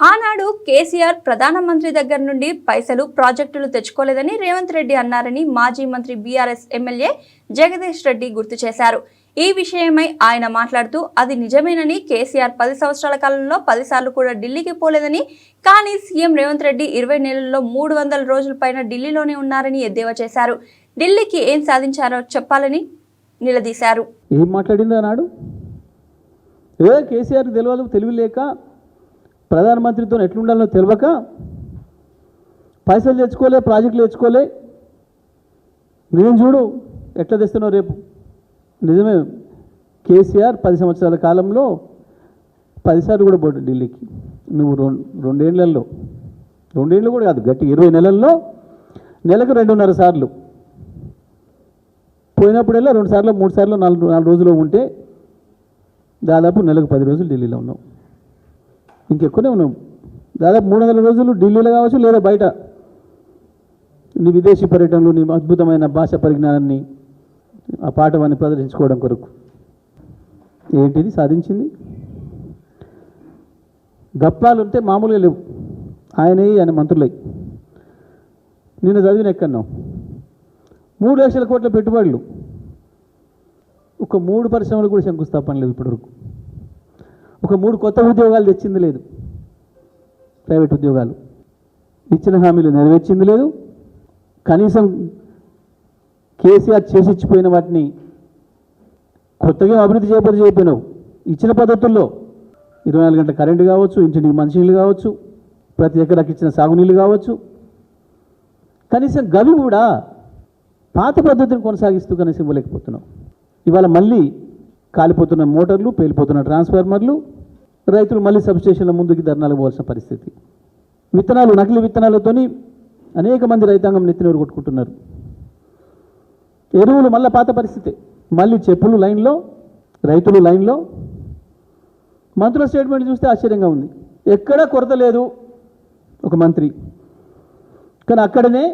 ఆనాడు కేసీఆర్ ప్రధానమంత్రి దగ్గర నుండి పైసలు ప్రాజెక్టులు తెచ్చుకోలేదని రేవంత్ రెడ్డి అన్నారని మాజీ మంత్రి బీఆర్ఎస్ ఎమ్మెల్యే జగదీష్ రెడ్డి గుర్తు చేశారు. ఈ విషయమై ఆయన మాట్లాడుతూ అది నిజమేనని కేసీఆర్ పది సంవత్సరాల కాలంలో పదిసార్లు కూడా ఢిల్లీకి పోలేదని కానీ సీఎం రేవంత్ రెడ్డి ఇరవై నెలల్లో మూడు వందల రోజుల పైన ఢిల్లీలోనే ఉన్నారని ఎద్దేవా చేశారు. ఢిల్లీకి ఏం సాధించారో చెప్పాలని నిలదీశారు. ఏం మాట్లాడిందో నాడు కేసీఆర్ తెలియదు తెలివి లేక ప్రధానమంత్రితో ఎట్లుండాలో తెలియక పైసలు తెచ్చుకోలే ప్రాజెక్టులు తెచ్చుకోలే. నేను చూడు ఎట్లా తెస్తున్నావు రేపు? నిజమే కేసీఆర్ పది సంవత్సరాల కాలంలో పదిసార్లు కూడా పోటు ఢిల్లీకి. నువ్వు రెండు రెండేళ్ళలో రెండేళ్ళు కూడా కాదు గట్టి ఇరవై నెలల్లో నెలకు రెండున్నర సార్లు. పోయినప్పుడల్లా రెండు సార్లు మూడు సార్లు నాలుగు నాలుగు రోజులు ఉంటే దాదాపు నెలకు పది రోజులు ఢిల్లీలో ఉన్నావు. ఇంకెక్కువనే ఉన్నాం. దాదాపు మూడు వందల రోజులు ఢిల్లీలో కావచ్చు లేదా బయట. నీ విదేశీ పర్యటనలు నీ అద్భుతమైన భాష పరిజ్ఞానాన్ని ఆ పాఠవాన్ని ప్రదర్శించుకోవడం కొరకు. ఏంటిది? సాధించింది? గప్పాలు ఉంటే మామూలుగా లేవు. ఆయనే ఆయన మంత్రులై. నిన్న చదివిన ఎక్కన్నాం? మూడు లక్షల కోట్ల పెట్టుబడులు. ఒక మూడు పరిశ్రమలు కూడా శంకుస్థాపన లేదు ఇప్పటివరకు. ఒక మూడు కొత్త ఉద్యోగాలు తెచ్చింది లేదు. ప్రైవేట్ ఉద్యోగాలు. ఇచ్చిన హామీలు నెరవేర్చింది లేదు. కనీసం కేసీఆర్ చేసి ఇచ్చిపోయిన వాటిని కొత్తగా అభివృద్ధి చేయబోతే చేయకపోయినావు ఇచ్చిన పద్ధతుల్లో ఇరవై నాలుగు గంటల కరెంటు కావచ్చు ఇంటింటికి మంచినీళ్ళు కావచ్చు ప్రతి ఎకరాకి ఇచ్చిన సాగునీళ్ళు కావచ్చు. కనీసం గవి కూడా పాత పద్ధతిని కొనసాగిస్తూ కనీసం ఇవ్వలేకపోతున్నాం ఇవాళ మళ్ళీ కాలిపోతున్న మోటార్లు పేలిపోతున్న ట్రాన్స్ఫార్మర్లు రైతులు మళ్ళీ సబ్స్టేషన్ల ముందుకి ధర్నాలకు పోవాల్సిన పరిస్థితి. విత్తనాలు నకిలీ విత్తనాలతోని అనేక మంది రైతాంగం నెత్తినూరు కొట్టుకుంటున్నారు. ఎరువులు మళ్ళీ పాత పరిస్థితి. మళ్ళీ చెప్పులు లైన్లో రైతులు లైన్లో. మంత్రుల స్టేట్మెంట్ చూస్తే ఆశ్చర్యంగా ఉంది. ఎక్కడా కొరత లేదు ఒక మంత్రి. కానీ అక్కడనే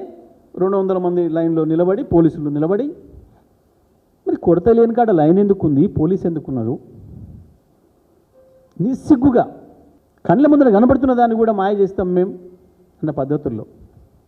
రెండు వందల మంది లైన్లో నిలబడి పోలీసులు నిలబడి మరి కొరత లేని కాడ లైన్ ఎందుకుంది? పోలీస్ ఎందుకున్నారు? నిస్సిగ్గుగా కళ్ళ ముందర కనబడుతున్న దాన్ని కూడా మాయ చేస్తాం మేము అన్న పద్ధతుల్లో.